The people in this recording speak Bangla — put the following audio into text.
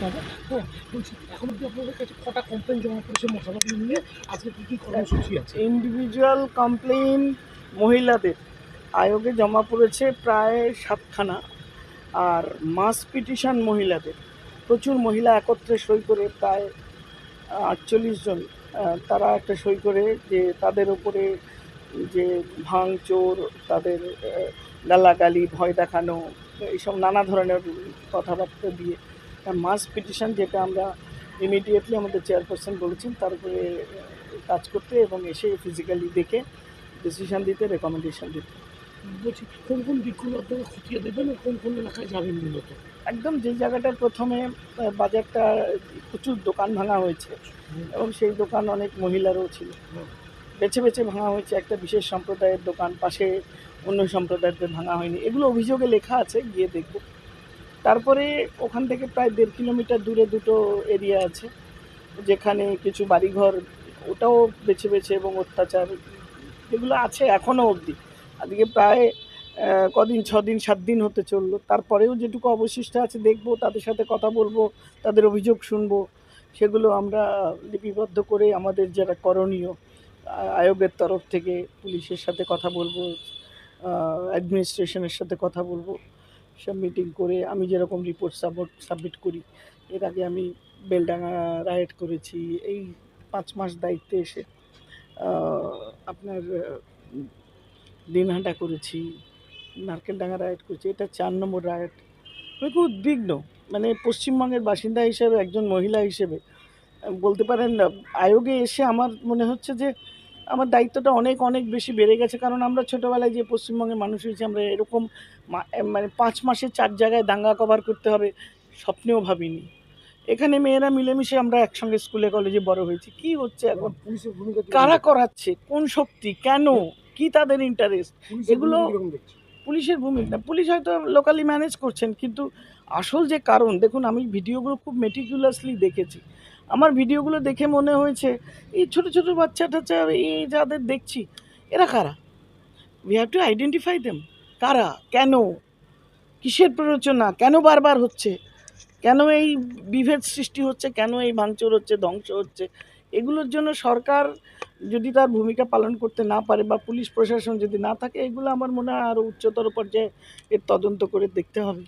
হ্যাঁ কমপ্লেন জমা নিয়ে? আজকে কী আছে? ইন্ডিভিজুয়াল কমপ্লেন মহিলাদের। আয়োগে জমা পড়েছে প্রায় সাতখানা। আর মাস পিটিশন মহিলাদের। প্রচুর মহিলা একত্রে সই করে প্রায় আটচল্লিশ জন তারা একটা সই করে যে তাদের ওপরে যে ভাঙচোর, তাদের গালাগালি, ভয় দেখানো, এইসব নানা ধরনের কথাবার্তা দিয়ে মাস পিটিশন যেটা আমরা ইমিডিয়েটলি আমাদের চেয়ারপারসন বলেছেন তার উপরে কাজ করতে এবং এসে ফিজিক্যালি দেখে ডিসিশন দিতে রেকমেন্ডেশন দিতে। বলছি কোন কোন দিকগুলো আপনারা খতিয়ে দেবেন কোন কোন এলাকায় যাবেন মূলত? একদম যে জায়গাটার প্রথমে বাজারটা প্রচুর দোকান ভাঙা হয়েছে এবং সেই দোকান অনেক মহিলারও ছিল। বেছে বেছে ভাঙা হয়েছে একটা বিশেষ সম্প্রদায়ের দোকান পাশে অন্য সম্প্রদায়ের ভাঙা হয়নি। এগুলো অভিযোগে লেখা আছে গিয়ে দেখব। তারপরে ওখান থেকে প্রায় দেড় কিলোমিটার দূরে দুটো এরিয়া আছে, যেখানে কিছু বাড়িঘর, ওটাও বেছে বেছে এবং অত্যাচার যেগুলো আছে এখনও অবধি। আজকে প্রায় কদিন ছ দিন সাত দিন হতে চলল। তারপরেও যেটুকু অবশিষ্ট আছে দেখব, তাদের সাথে কথা বলব, তাদের অভিযোগ শুনব। সেগুলো আমরা লিপিবদ্ধ করে আমাদের যারা করণীয় আয়োগের তরফ থেকে পুলিশের সাথে কথা বলব অ্যাডমিনিস্ট্রেশনের সাথে কথা বলব। সব মিটিং করে আমি যেরকম রিপোর্ট সাবমিট সাবমিট করি, এর আগে আমি বেলডাঙ্গা রাইড করেছি। এই পাঁচ মাস দায়িত্বে এসে আপনার, দিনহাটা করেছি, নারকেলডাঙ্গা রাইড করেছি। এটা চার নম্বর রাইড আমি খুব উদ্বিগ্ন। মানে পশ্চিমবঙ্গের বাসিন্দা হিসেবে, একজন মহিলা হিসেবে, বলতে পারেন, আয়োগে এসে আমার মনে হচ্ছে যে আমার দায়িত্বটা অনেক অনেক বেশি বেড়ে গেছে। কারণ আমরা ছোটোবেলায় যে পশ্চিমবঙ্গের মানুষ হয়েছি আমরা এরকম মানে পাঁচ মাসে চার জায়গায় দাঙ্গা কভার করতে হবে স্বপ্নেও ভাবিনি। এখানে মেয়েরা মিলেমিশে আমরা একসঙ্গে স্কুলে কলেজে বড় হয়েছি। কি হচ্ছে এখন? পুলিশের ভূমিকা কারা করাচ্ছে? কোন শক্তি? কেন? কি তাদের ইন্টারেস্ট এগুলো-? পুলিশের ভূমিকা পুলিশ হয়তো লোকালি ম্যানেজ করছেন কিন্তু আসল যে কারণ দেখুন আমি ভিডিওগুলো খুব মেটিকুলাসলি দেখেছি। আমার ভিডিওগুলো দেখে মনে হয়েছে, এই ছোট ছোট বাচ্চা টাচ্চা এই যাদের দেখছি, এরা কারা? We have to identify them কারা? কেন? কিসের প্ররোচনা? কেন বারবার হচ্ছে? কেন এই বিভেদ সৃষ্টি হচ্ছে? কেন এই ভাঙচুর হচ্ছে? ধ্বংস হচ্ছে? এগুলোর জন্য সরকার যদি তার ভূমিকা পালন করতে না পারে বা পুলিশ প্রশাসন যদি না থাকে, এগুলো আমার মনে হয় আরও উচ্চতর পর্যায়ে এর তদন্ত করে দেখতে হবে।